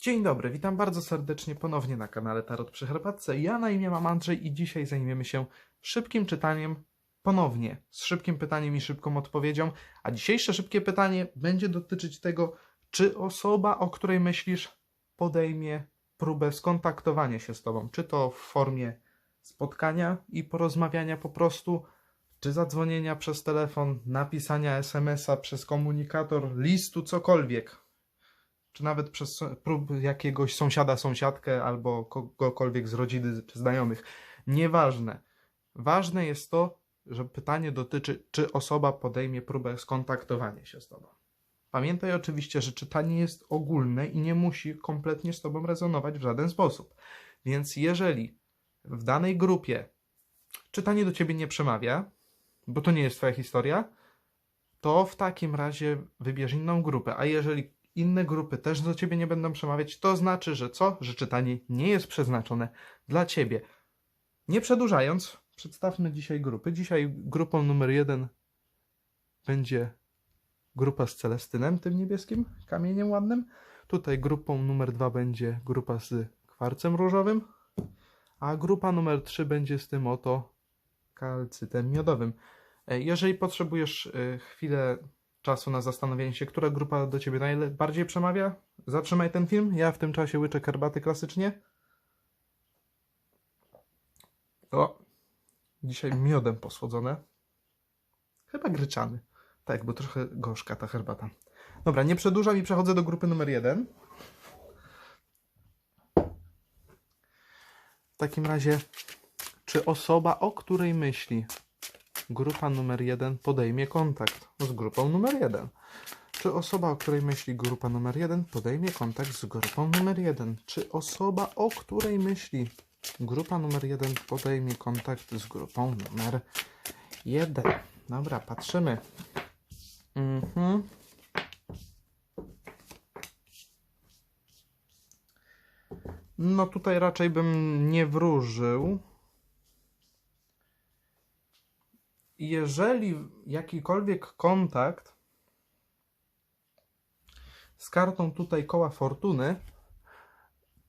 Dzień dobry, witam bardzo serdecznie ponownie na kanale Tarot przy Herbatce. Ja na imię mam Andrzej i dzisiaj zajmiemy się szybkim czytaniem ponownie, z szybkim pytaniem i szybką odpowiedzią. A dzisiejsze szybkie pytanie będzie dotyczyć tego, czy osoba, o której myślisz, podejmie próbę skontaktowania się z tobą, czy to w formie spotkania i porozmawiania po prostu, czy zadzwonienia przez telefon, napisania SMS-a przez komunikator, listu, cokolwiek czy nawet przez prób jakiegoś sąsiada, sąsiadkę albo kogokolwiek z rodziny czy znajomych. Nieważne. Ważne jest to, że pytanie dotyczy, czy osoba podejmie próbę skontaktowania się z tobą. Pamiętaj oczywiście, że czytanie jest ogólne i nie musi kompletnie z tobą rezonować w żaden sposób. Więc jeżeli w danej grupie czytanie do ciebie nie przemawia, bo to nie jest twoja historia, to w takim razie wybierz inną grupę. A jeżeli inne grupy też do ciebie nie będą przemawiać, to znaczy, że co? Że czytanie nie jest przeznaczone dla ciebie. Nie przedłużając, przedstawmy dzisiaj grupy. Dzisiaj grupą numer jeden będzie grupa z Celestynem, tym niebieskim kamieniem ładnym. Tutaj grupą numer dwa będzie grupa z kwarcem różowym, a grupa numer trzy będzie z tym oto kalcytem miodowym. E, jeżeli potrzebujesz e, chwilę czasu na zastanowienie się, która grupa do ciebie najbardziej przemawia, zatrzymaj ten film. Ja w tym czasie łyczę herbaty klasycznie. O, dzisiaj miodem posłodzone. Chyba gryczany. Tak, bo trochę gorzka ta herbata. Dobra, nie przedłużam i przechodzę do grupy numer jeden. W takim razie, czy osoba, o której myśli, grupa numer jeden podejmie kontakt z grupą numer jeden. Czy osoba, o której myśli grupa numer jeden, podejmie kontakt z grupą numer jeden? Czy osoba, o której myśli grupa numer jeden, podejmie kontakt z grupą numer jeden? Dobra, patrzymy. Mhm. No tutaj raczej bym nie wróżył. Jeżeli jakikolwiek kontakt z kartą tutaj koła fortuny,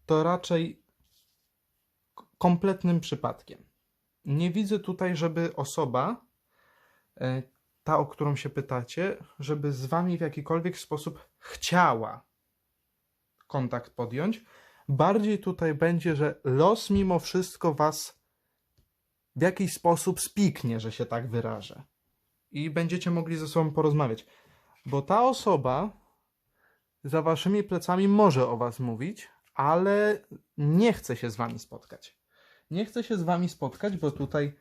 to raczej kompletnym przypadkiem. Nie widzę tutaj, żeby osoba, e, ta o którą się pytacie, żeby z wami w jakikolwiek sposób chciała kontakt podjąć. Bardziej tutaj będzie, że los mimo wszystko was w jakiś sposób spiknie, że się tak wyrażę. I będziecie mogli ze sobą porozmawiać. Bo ta osoba za waszymi plecami może o was mówić, ale nie chce się z wami spotkać. Nie chce się z wami spotkać, bo tutaj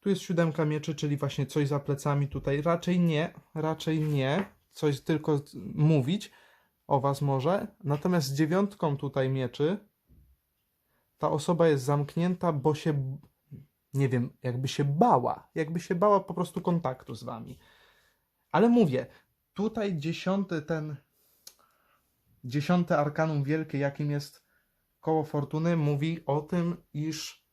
tu jest siódemka mieczy, czyli właśnie coś za plecami tutaj. Raczej nie, raczej nie. Coś tylko mówić o was może. Natomiast z dziewiątką tutaj mieczy ta osoba jest zamknięta, bo się nie wiem, jakby się bała, jakby się bała po prostu kontaktu z wami. Ale mówię, tutaj dziesiąty ten, dziesiąte arkanum wielkie, jakim jest koło fortuny, mówi o tym, iż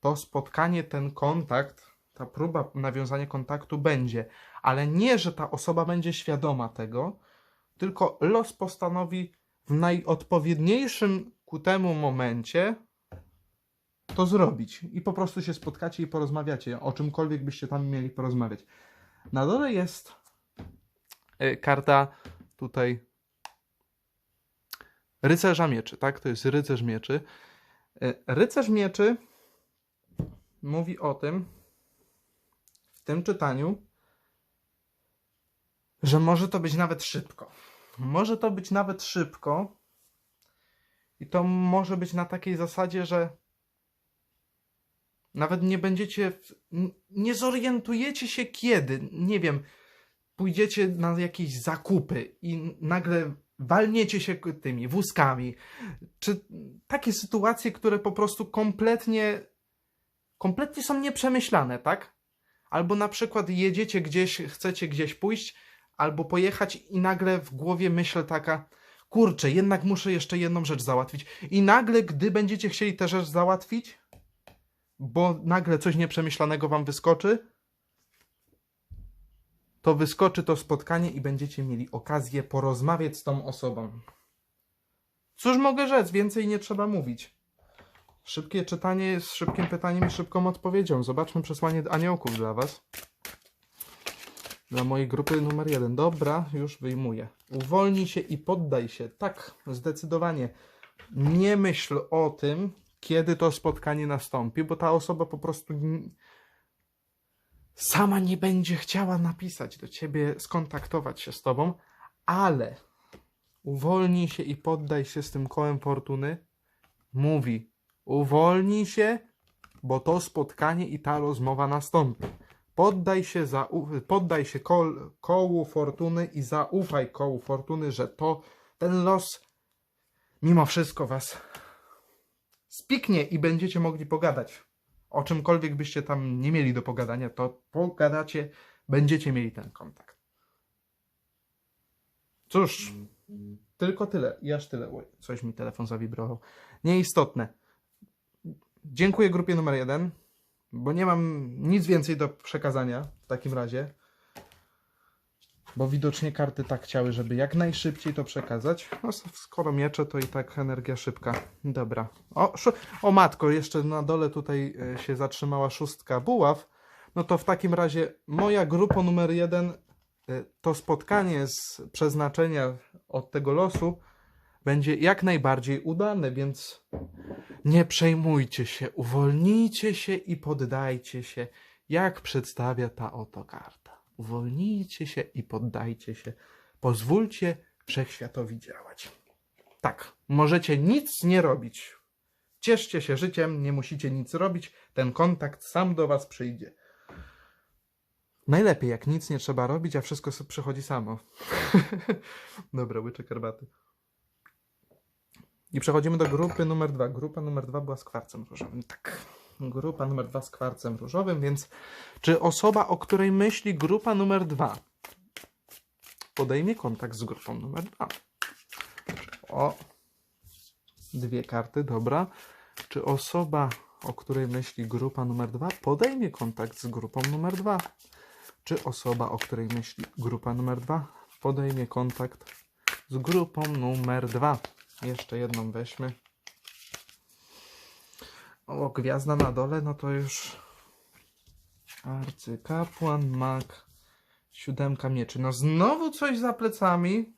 to spotkanie, ten kontakt, ta próba nawiązania kontaktu będzie, ale nie, że ta osoba będzie świadoma tego, tylko los postanowi w najodpowiedniejszym ku temu momencie to zrobić i po prostu się spotkacie i porozmawiacie o czymkolwiek byście tam mieli porozmawiać. Na dole jest y, karta tutaj rycerza mieczy, tak? To jest rycerz mieczy. Y, rycerz mieczy mówi o tym w tym czytaniu, że może to być nawet szybko. Może to być nawet szybko. I to może być na takiej zasadzie, że nawet nie będziecie, nie zorientujecie się kiedy, nie wiem, pójdziecie na jakieś zakupy i nagle walniecie się tymi wózkami, czy takie sytuacje, które po prostu kompletnie, kompletnie są nieprzemyślane, tak? Albo na przykład jedziecie gdzieś, chcecie gdzieś pójść, albo pojechać i nagle w głowie myśl taka, kurczę, jednak muszę jeszcze jedną rzecz załatwić. I nagle, gdy będziecie chcieli tę rzecz załatwić, bo nagle coś nieprzemyślanego wam wyskoczy, to wyskoczy to spotkanie i będziecie mieli okazję porozmawiać z tą osobą. Cóż mogę rzec? Więcej nie trzeba mówić. Szybkie czytanie jest szybkim pytaniem i szybką odpowiedzią. Zobaczmy przesłanie aniołków dla Was. Dla mojej grupy numer jeden. Dobra, już wyjmuję. Uwolnij się i poddaj się. Tak, zdecydowanie. Nie myśl o tym, kiedy to spotkanie nastąpi, bo ta osoba po prostu sama nie będzie chciała napisać do ciebie, skontaktować się z tobą, ale uwolnij się i poddaj się z tym kołem fortuny. Mówi, uwolnij się, bo to spotkanie i ta rozmowa nastąpi. Poddaj się, za, poddaj się kol, kołu fortuny i zaufaj kołu fortuny, że to ten los mimo wszystko was spiknie i będziecie mogli pogadać. O czymkolwiek byście tam nie mieli do pogadania, to pogadacie, będziecie mieli ten kontakt. Cóż, tylko tyle i aż tyle. Oj, coś mi telefon zawibrował. Nieistotne. Dziękuję grupie numer jeden, bo nie mam nic więcej do przekazania w takim razie. Bo widocznie karty tak chciały, żeby jak najszybciej to przekazać. No, skoro miecze, to i tak energia szybka. Dobra. O, o matko, jeszcze na dole tutaj e, się zatrzymała szóstka buław. No to w takim razie moja grupa numer jeden, e, to spotkanie z przeznaczenia od tego losu będzie jak najbardziej udane, więc nie przejmujcie się, uwolnijcie się i poddajcie się, jak przedstawia ta oto karta. Uwolnijcie się i poddajcie się. Pozwólcie wszechświatowi działać. Tak, możecie nic nie robić. Cieszcie się życiem, nie musicie nic robić, ten kontakt sam do was przyjdzie. Najlepiej, jak nic nie trzeba robić, a wszystko przychodzi samo. Dobra, łyczek herbaty. I przechodzimy do grupy numer dwa. Grupa numer dwa była z kwarcem różowym. Tak. Grupa numer dwa z kwarcem różowym, więc czy osoba, o której myśli grupa numer dwa, podejmie kontakt z grupą numer dwa? O, dwie karty, dobra. Czy osoba, o której myśli grupa numer dwa, podejmie kontakt z grupą numer dwa? Czy osoba, o której myśli grupa numer dwa, podejmie kontakt z grupą numer dwa? Jeszcze jedną weźmy. O, gwiazda na dole, no to już arcykapłan, mag, siódemka mieczy. No znowu coś za plecami.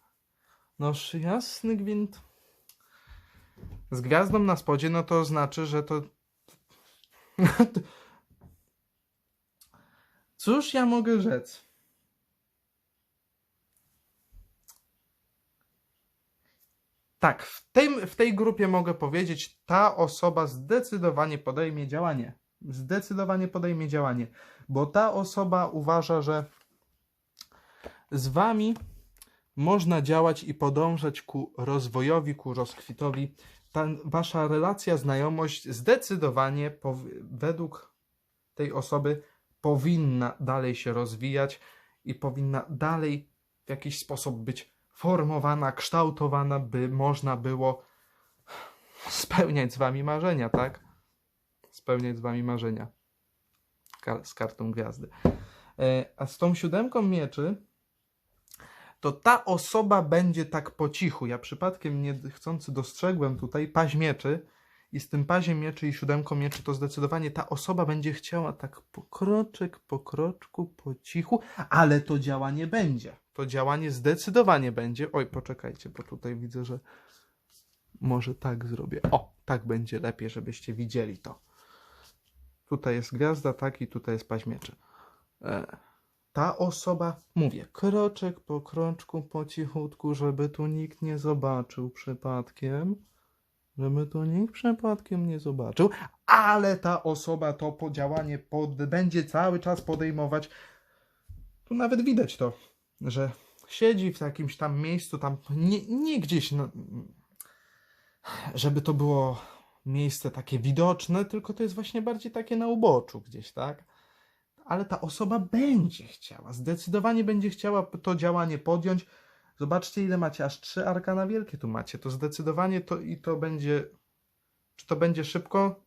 Noż jasny gwint. Z gwiazdą na spodzie, no to znaczy, że to... Cóż ja mogę rzec? Tak, w, tym, w tej grupie mogę powiedzieć, ta osoba zdecydowanie podejmie działanie. Zdecydowanie podejmie działanie, bo ta osoba uważa, że z wami można działać i podążać ku rozwojowi, ku rozkwitowi. Ta wasza relacja, znajomość zdecydowanie według tej osoby powinna dalej się rozwijać i powinna dalej w jakiś sposób być formowana, kształtowana, by można było spełniać z wami marzenia, tak? Spełniać z wami marzenia. Z kartą gwiazdy. E, A z tą siódemką mieczy, to ta osoba będzie tak po cichu. Ja przypadkiem nie chcący dostrzegłem tutaj paź mieczy i z tym paziem mieczy i siódemką mieczy to zdecydowanie ta osoba będzie chciała tak po kroczek, po kroczku, po cichu, ale to działanie będzie. To działanie zdecydowanie będzie. Oj, poczekajcie, bo tutaj widzę, że może tak zrobię. O, tak będzie lepiej, żebyście widzieli to. Tutaj jest gwiazda, tak, i tutaj jest paź mieczy. E, ta osoba, mówię, kroczek po kroczku, po cichutku, żeby tu nikt nie zobaczył przypadkiem. Żeby tu nikt przypadkiem nie zobaczył, ale ta osoba to po- działanie pod, będzie cały czas podejmować. Tu nawet widać to, że siedzi w jakimś tam miejscu, tam nie, nie gdzieś, no, żeby to było miejsce takie widoczne, tylko to jest właśnie bardziej takie na uboczu gdzieś, tak? Ale ta osoba będzie chciała, zdecydowanie będzie chciała to działanie podjąć. Zobaczcie, ile macie, aż trzy arkana wielkie tu macie. To zdecydowanie to i to będzie. Czy to będzie szybko?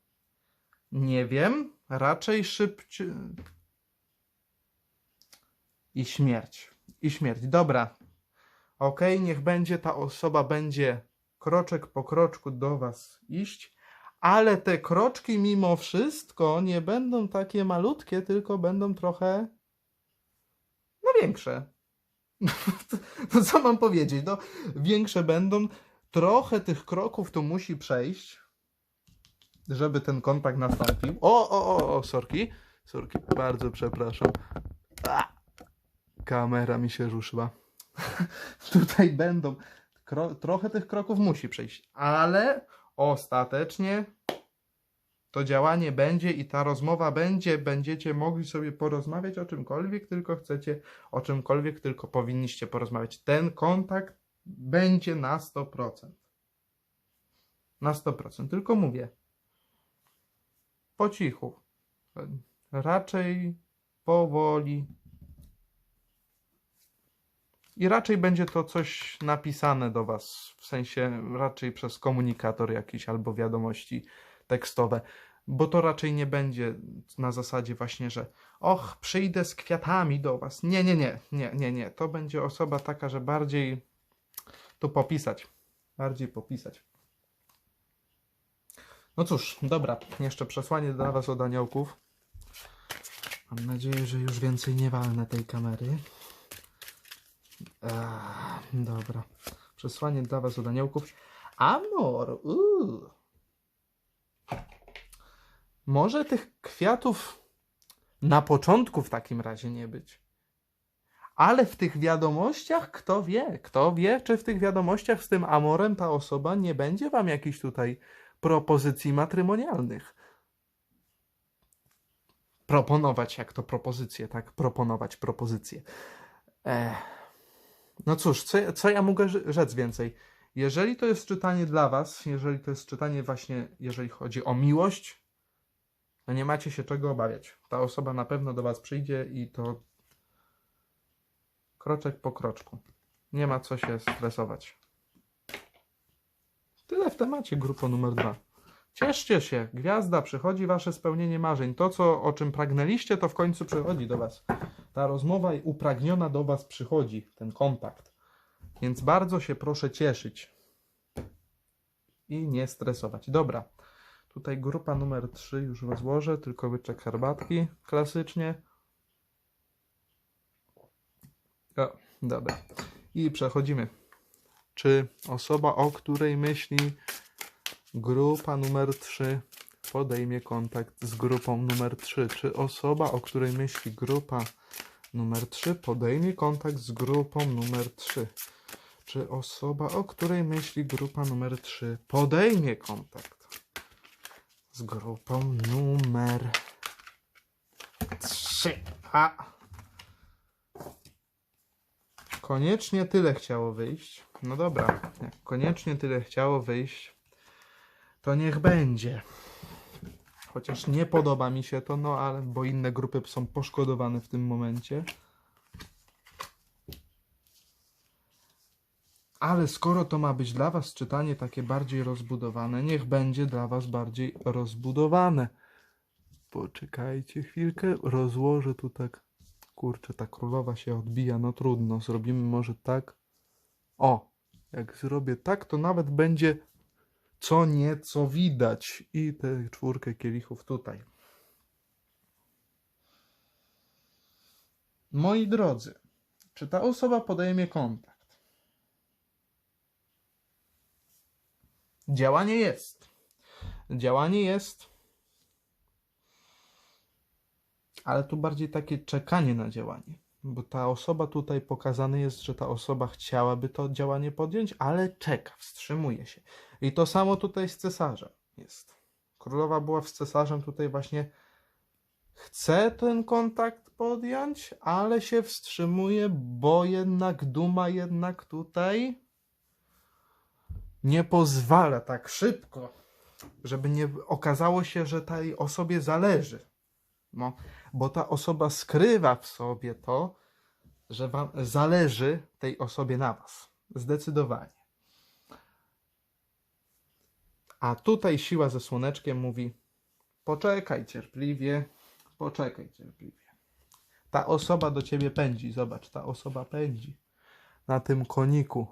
Nie wiem. Raczej szybciej. I śmierć. I śmierć. Dobra. Okej, niech będzie ta osoba będzie kroczek po kroczku do Was iść, ale te kroczki mimo wszystko nie będą takie malutkie, tylko będą trochę no większe. No co mam powiedzieć? No, większe będą. Trochę tych kroków tu musi przejść, żeby ten kontakt nastąpił. O, o, o, o, sorki. Sorki, bardzo przepraszam. Kamera mi się ruszyła. Tutaj będą. Kro, trochę tych kroków musi przejść, ale ostatecznie to działanie będzie i ta rozmowa będzie, będziecie mogli sobie porozmawiać o czymkolwiek tylko chcecie, o czymkolwiek tylko powinniście porozmawiać. Ten kontakt będzie na 100%. Na 100%. Tylko mówię. Po cichu. Raczej powoli. I raczej będzie to coś napisane do Was, w sensie raczej przez komunikator jakiś albo wiadomości tekstowe, bo to raczej nie będzie na zasadzie właśnie, że och, przyjdę z kwiatami do was. Nie, nie, nie, nie, nie, nie. To będzie osoba taka, że bardziej tu popisać. Bardziej popisać. No cóż, dobra, jeszcze przesłanie dla was od aniołków. Mam nadzieję, że już więcej nie walnę tej kamery. Dobra. Przesłanie dla was od aniołków. Amor, uuu. Może tych kwiatów na początku w takim razie nie być. Ale w tych wiadomościach, kto wie, kto wie, czy w tych wiadomościach z tym amorem ta osoba nie będzie wam jakichś tutaj propozycji matrymonialnych. Proponować, jak to propozycje, tak? Proponować propozycje. Ech. No cóż, co, co ja mogę rze- rzec więcej? Jeżeli to jest czytanie dla Was, jeżeli to jest czytanie właśnie, jeżeli chodzi o miłość, no nie macie się czego obawiać. Ta osoba na pewno do Was przyjdzie i to kroczek po kroczku. Nie ma co się stresować. Tyle w temacie, grupo numer dwa. Cieszcie się, gwiazda, przychodzi Wasze spełnienie marzeń. To, co, o czym pragnęliście, to w końcu przychodzi do Was. Ta rozmowa upragniona do Was przychodzi, ten kontakt. Więc bardzo się proszę cieszyć i nie stresować. Dobra. Tutaj grupa numer 3 już rozłożę, tylko łyczek herbatki klasycznie. O, dobra. I przechodzimy. Czy osoba, o której myśli grupa numer 3 podejmie kontakt z grupą numer 3? Czy osoba, o której myśli grupa numer 3 podejmie kontakt z grupą numer 3? Czy osoba, o której myśli grupa numer 3 podejmie kontakt z grupą numer 3? A. Koniecznie tyle chciało wyjść. No dobra, jak koniecznie tyle chciało wyjść, to niech będzie. Chociaż nie podoba mi się to, no ale bo inne grupy są poszkodowane w tym momencie. Ale skoro to ma być dla Was czytanie takie bardziej rozbudowane, niech będzie dla Was bardziej rozbudowane. Poczekajcie chwilkę, rozłożę tu tak. Kurczę, ta królowa się odbija, no trudno. Zrobimy może tak. O, jak zrobię tak, to nawet będzie co nieco widać. I tę czwórkę kielichów tutaj. Moi drodzy, czy ta osoba podejmie kontakt? Działanie jest. Działanie jest. Ale tu bardziej takie czekanie na działanie. Bo ta osoba tutaj pokazane jest, że ta osoba chciałaby to działanie podjąć, ale czeka, wstrzymuje się. I to samo tutaj z cesarzem jest. Królowa była z cesarzem tutaj właśnie chce ten kontakt podjąć, ale się wstrzymuje, bo jednak duma jednak tutaj nie pozwala tak szybko, żeby nie okazało się, że tej osobie zależy. No, bo ta osoba skrywa w sobie to, że wam zależy tej osobie na was. Zdecydowanie. A tutaj siła ze słoneczkiem mówi: poczekaj cierpliwie, poczekaj cierpliwie. Ta osoba do ciebie pędzi. Zobacz, ta osoba pędzi na tym koniku.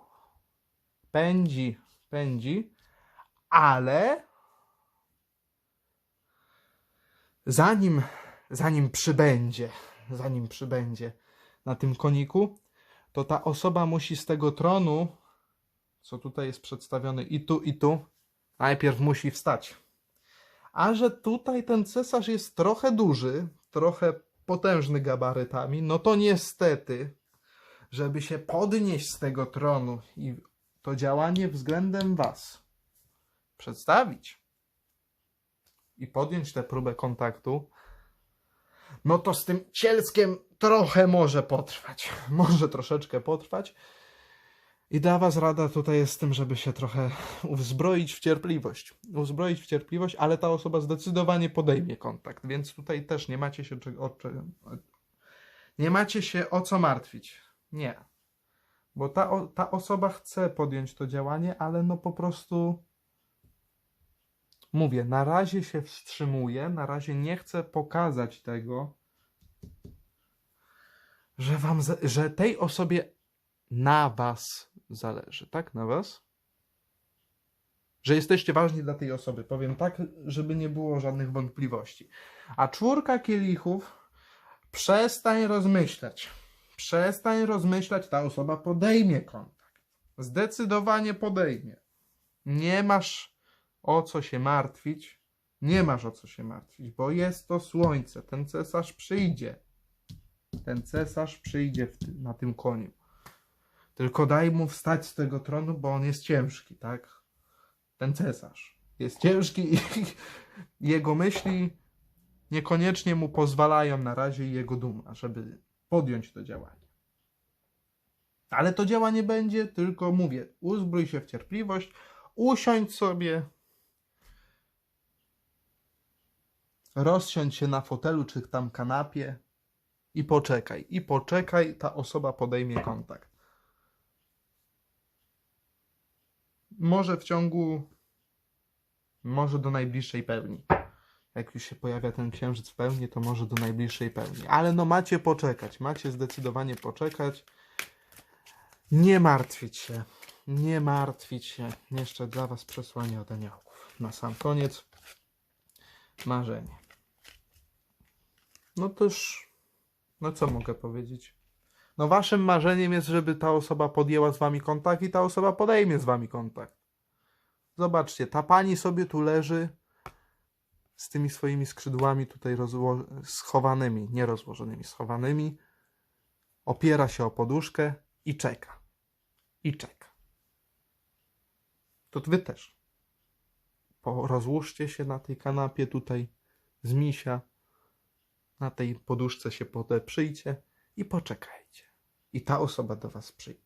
Pędzi, pędzi, ale zanim, zanim przybędzie, zanim przybędzie na tym koniku, to ta osoba musi z tego tronu, co tutaj jest przedstawiony i tu, i tu, najpierw musi wstać. A że tutaj ten cesarz jest trochę duży, trochę potężny gabarytami, no to niestety, żeby się podnieść z tego tronu i to działanie względem Was przedstawić i podjąć tę próbę kontaktu, no to z tym cielskiem trochę może potrwać. Może troszeczkę potrwać. I dla Was rada tutaj jest z tym, żeby się trochę uzbroić w cierpliwość. Uzbroić w cierpliwość, ale ta osoba zdecydowanie podejmie kontakt, więc tutaj też nie macie się czego, nie macie się o co martwić. Nie. Bo ta, o- ta osoba chce podjąć to działanie, ale no po prostu mówię, na razie się wstrzymuje, na razie nie chce pokazać tego, że wam, że tej osobie na was zależy, tak? Na was? Że jesteście ważni dla tej osoby. Powiem tak, żeby nie było żadnych wątpliwości. A czwórka kielichów, przestań rozmyślać. Przestań rozmyślać, ta osoba podejmie kontakt. Zdecydowanie podejmie. Nie masz o co się martwić. Nie masz o co się martwić, bo jest to słońce. Ten cesarz przyjdzie. Ten cesarz przyjdzie ty, na tym koniu. Tylko daj mu wstać z tego tronu, bo on jest ciężki, tak? Ten cesarz jest ciężki i jego myśli niekoniecznie mu pozwalają na razie jego duma, żeby podjąć to działanie. Ale to działanie będzie, tylko mówię, uzbrój się w cierpliwość, usiądź sobie, rozsiądź się na fotelu czy tam kanapie i poczekaj. I poczekaj, ta osoba podejmie kontakt. Może w ciągu, może do najbliższej pełni. Jak już się pojawia ten księżyc w pełni, to może do najbliższej pełni. Ale no macie poczekać, macie zdecydowanie poczekać. Nie martwić się, nie martwić się. Jeszcze dla was przesłanie od aniołów. Na sam koniec marzenie. No też, no co mogę powiedzieć? No waszym marzeniem jest, żeby ta osoba podjęła z wami kontakt i ta osoba podejmie z wami kontakt. Zobaczcie, ta pani sobie tu leży z tymi swoimi skrzydłami tutaj schowanymi, nie rozłożonymi, schowanymi. Opiera się o poduszkę i czeka. I czeka. To wy też. Po, rozłóżcie się na tej kanapie tutaj z misia. Na tej poduszce się podeprzyjcie i poczekajcie. I ta osoba do was przy,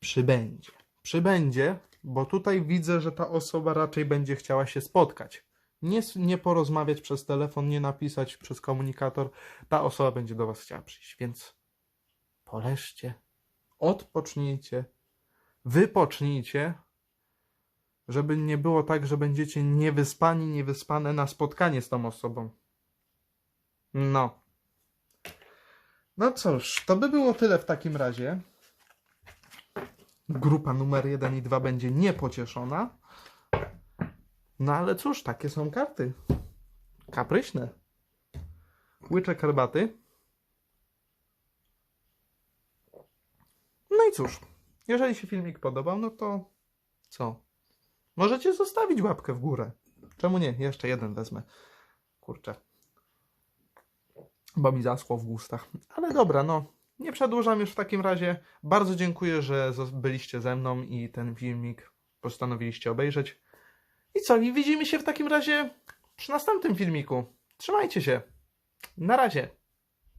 przybędzie. Przybędzie, bo tutaj widzę, że ta osoba raczej będzie chciała się spotkać. Nie, nie porozmawiać przez telefon, nie napisać przez komunikator. Ta osoba będzie do was chciała przyjść, więc poleżcie, odpocznijcie, wypocznijcie, żeby nie było tak, że będziecie niewyspani, niewyspane na spotkanie z tą osobą. No. No cóż, to by było tyle w takim razie. Grupa numer 1 i 2 będzie niepocieszona. No ale cóż, takie są karty. Kapryśne. Łyczek herbaty. No i cóż, jeżeli się filmik podobał, no to co? Możecie zostawić łapkę w górę. Czemu nie? Jeszcze jeden wezmę. Kurczę. Bo mi zaschło w ustach. Ale dobra, no. Nie przedłużam już w takim razie. Bardzo dziękuję, że byliście ze mną i ten filmik postanowiliście obejrzeć. I co? I widzimy się w takim razie przy następnym filmiku. Trzymajcie się. Na razie.